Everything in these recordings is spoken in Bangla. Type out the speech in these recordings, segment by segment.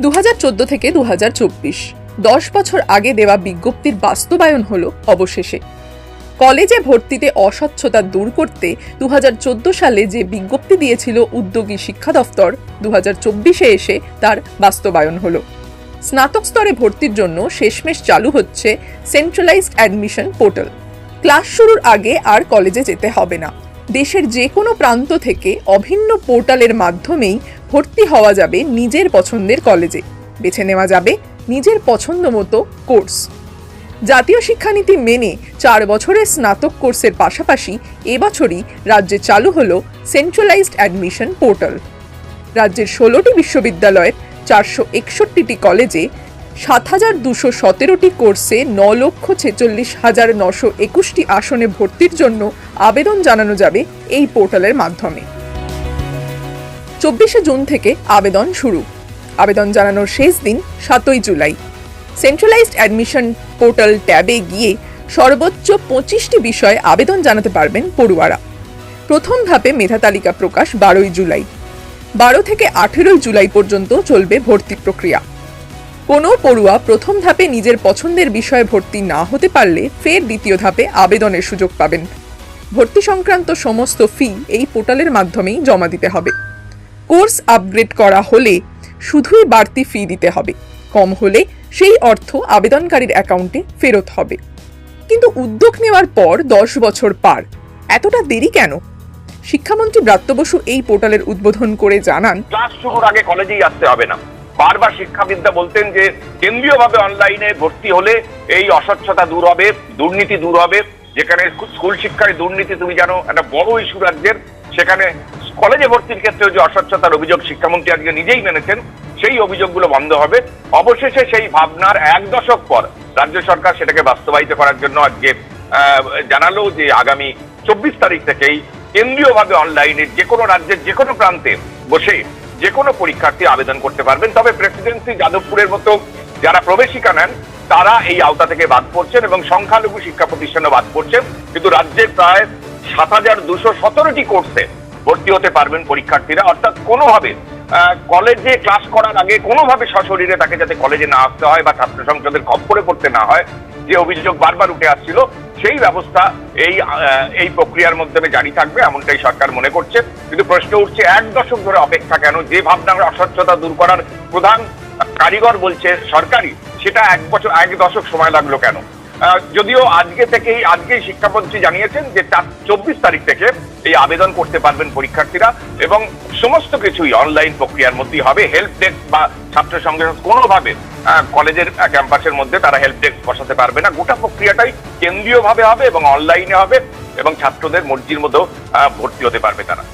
দু হাজার চোদ্দ থেকে দু দশ বছর আগে দেওয়া বিজ্ঞপ্তির বাস্তবায়ন হলো অবশেষে। কলেজে ভর্তিতে অস্বচ্ছতা দূর করতে দু হাজার চোদ্দ সালে যে বিজ্ঞপ্তি দিয়েছিল উদ্যোগী শিক্ষা দফতর দু এসে তার বাস্তবায়ন হলো। স্নাতক স্তরে ভর্তির জন্য শেষমেশ চালু হচ্ছে সেন্ট্রালাইজড অ্যাডমিশন পোর্টাল ক্লাস শুরুর আগে আর কলেজে যেতে হবে না। দেশের যে কোনো প্রান্ত থেকে অভিন্ন পোর্টালের মাধ্যমেই ভর্তি হওয়া যাবে নিজের পছন্দের কলেজে। বেছে নেওয়া যাবে নিজের পছন্দ মতো কোর্স। জাতীয় শিক্ষানীতি মেনে চার বছরের স্নাতক কোর্সের পাশাপাশি এবছরই রাজ্যে চালু হল সেন্ট্রালাইজড অ্যাডমিশন পোর্টাল। রাজ্যের ষোলোটি বিশ্ববিদ্যালয়ের চারশো একষট্টিটি কলেজে সাত হাজার দুশো সতেরোটি কোর্সে ন লক্ষ ছেচল্লিশ হাজার নশো একুশটি আসনে ভর্তির জন্য আবেদন জানানো যাবে এই পোর্টালের মাধ্যমে। চব্বিশে জুন থেকে আবেদন শুরু। আবেদন জানানোর শেষ দিন সাতই জুলাই। সেন্ট্রালাইজড অ্যাডমিশন পোর্টাল ট্যাবে গিয়ে সর্বোচ্চ পঁচিশটি বিষয়ে আবেদন জানাতে পারবেন পড়ুয়ারা। প্রথম ধাপে মেধা তালিকা প্রকাশ বারোই জুলাই। বারো থেকে আঠেরোই জুলাই পর্যন্ত চলবে ভর্তি প্রক্রিয়া। কোনো পড়ুয়া প্রথম ধাপে নিজের পছন্দের বিষয়ে ভর্তি না হতে পারলে ফের দ্বিতীয় ধাপে আবেদনের সুযোগ পাবেন। ভর্তি সংক্রান্ত সমস্ত ফি এই পোর্টালের মাধ্যমেই জমা দিতে হবে। কোর্স আপগ্রেড করা হলে শুধুই বাড়তি ফি দিতে হবে। কম হলে সেই অর্থ আবেদনকারীর অ্যাকাউন্টে ফেরত হবে। কিন্তু উদ্যোগ নেওয়ার পর দশ বছর পার, এতটা দেরি কেন? শিক্ষামন্ত্রী ব্রাত্য বসু এই পোর্টালের উদ্বোধন করে জানান, ক্লাস শুরুর আগে কলেজেই আসতে হবে না। বারবার শিক্ষাবিদ্যা বলতেন যে, কেন্দ্রীয়ভাবে অনলাইনে ভর্তি হলে এই অস্বচ্ছতা দূর হবে, দুর্নীতি দূর হবে। যেখানে স্কুল শিক্ষায় দুর্নীতি, তুমি জানো, একটা বড় ইস্যু রাজ্যের, সেখানে কলেজে ভর্তির ক্ষেত্রে যে অস্বচ্ছতার অভিযোগ শিক্ষামন্ত্রী আজকে নিজেই মেনেছেন, সেই অভিযোগগুলো বন্ধ হবে। অবশেষে সেই ভাবনার এক দশক পর রাজ্য সরকার সেটাকে বাস্তবায়িত করার জন্য আজকে জানালো যে আগামী চব্বিশ তারিখ থেকেই কেন্দ্রীয়ভাবে অনলাইনে যে কোনো রাজ্যের যে কোনো প্রান্তে বসে যে কোনো পরীক্ষার্থী আবেদন করতে পারবেন। তবে প্রেসিডেন্সি যাদবপুরের মতো যারা প্রবেশিকা নেন, তারা এই আওতা থেকে বাদ পড়ছেন এবং সংখ্যালঘু শিক্ষা প্রতিষ্ঠানে বাদ পড়ছেন। কিন্তু রাজ্যের প্রায় সাত হাজার দুশো সতেরোটি কোর্সে ভর্তি হতে পারবেন পরীক্ষার্থীরা। অর্থাৎ কোনোভাবে কলেজে ক্লাস করার আগে কোনোভাবে সশরীরে তাকে যাতে কলেজে না আসতে হয় বা ছাত্র সংসদের খপ্পরে পড়তে না হয়, যে অভিযোগ বারবার উঠে আসছিল, সেই ব্যবস্থা এই এই প্রক্রিয়ার মাধ্যমে জারি থাকবে, এমনটাই সরকার মনে করছে। কিন্তু প্রশ্ন উঠছে, এক দশক ধরে অপেক্ষা কেন? যে ভাবনার অস্বচ্ছতা দূর করার প্রধান কারিগর বলছে সরকারি সেটা এক বছর, এক দশক সময় লাগল কেন? যদিও আজকে থেকেই আজকেই শিক্ষামন্ত্রী জানিয়েছেন যে তার চব্বিশ তারিখ থেকে এই আবেদন করতে পারবেন পরীক্ষার্থীরা এবং সমস্ত কিছুই অনলাইন প্রক্রিয়ার মধ্যেই হবে। হেল্প ডেস্ক বা ছাত্র সংগঠন কোনোভাবে কলেজের ক্যাম্পাসের মধ্যে তারা হেল্প ডেস্ক বসাতে পারবে না। গোটা প্রক্রিয়াটাই কেন্দ্রীয়ভাবে হবে এবং অনলাইনে হবে এবং ছাত্রদের মর্জির মতো আহ, ভর্তি হতে পারবে তারা।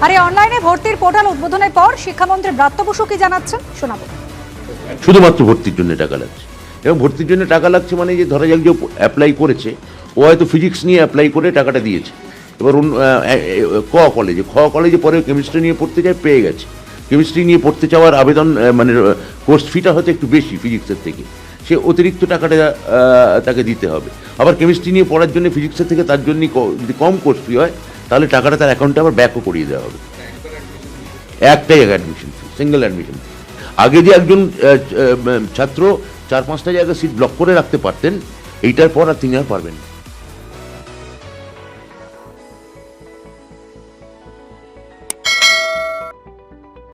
আর এই অনলাইনে ভর্তির পোর্টাল উদ্বোধনের পর শিক্ষামন্ত্রী ব্রাত্য বসু কি জানাচ্ছেন? শোনাবো। শুধুমাত্র ভর্তির জন্য টাকা লাগছে। এবং ভর্তির জন্য টাকা লাগছে মানে যে ধরা যাক যে অ্যাপ্লাই করেছে, ও হয়তো ফিজিক্স নিয়ে অ্যাপ্লাই করে টাকাটা দিয়েছে। এবার ক কলেজে খ কলেজে পরে কেমিস্ট্রি নিয়ে পড়তে যায়, পেয়ে গেছে। কেমিস্ট্রি নিয়ে পড়তে চাওয়ার আবেদন মানে কোর্স ফিটা হয়তো একটু বেশি ফিজিক্সের থেকে। সে অতিরিক্ত টাকাটা তাকে দিতে হবে। আবার কেমিস্ট্রি নিয়ে পড়ার জন্য ফিজিক্সের থেকে তার জন্য যদি কম কোর্স ফি হয়, তাহলে টাকাটা তার অ্যাকাউন্টে আবার ব্যাকও করিয়ে দেওয়া হবে। একটাই admission fee single admission fee আগে যে একজন ছাত্র চার পাঁচটা জায়গায় সিট ব্লক করে রাখতে পারতেন, এইটার পর আর তিনি আর পারবেন না।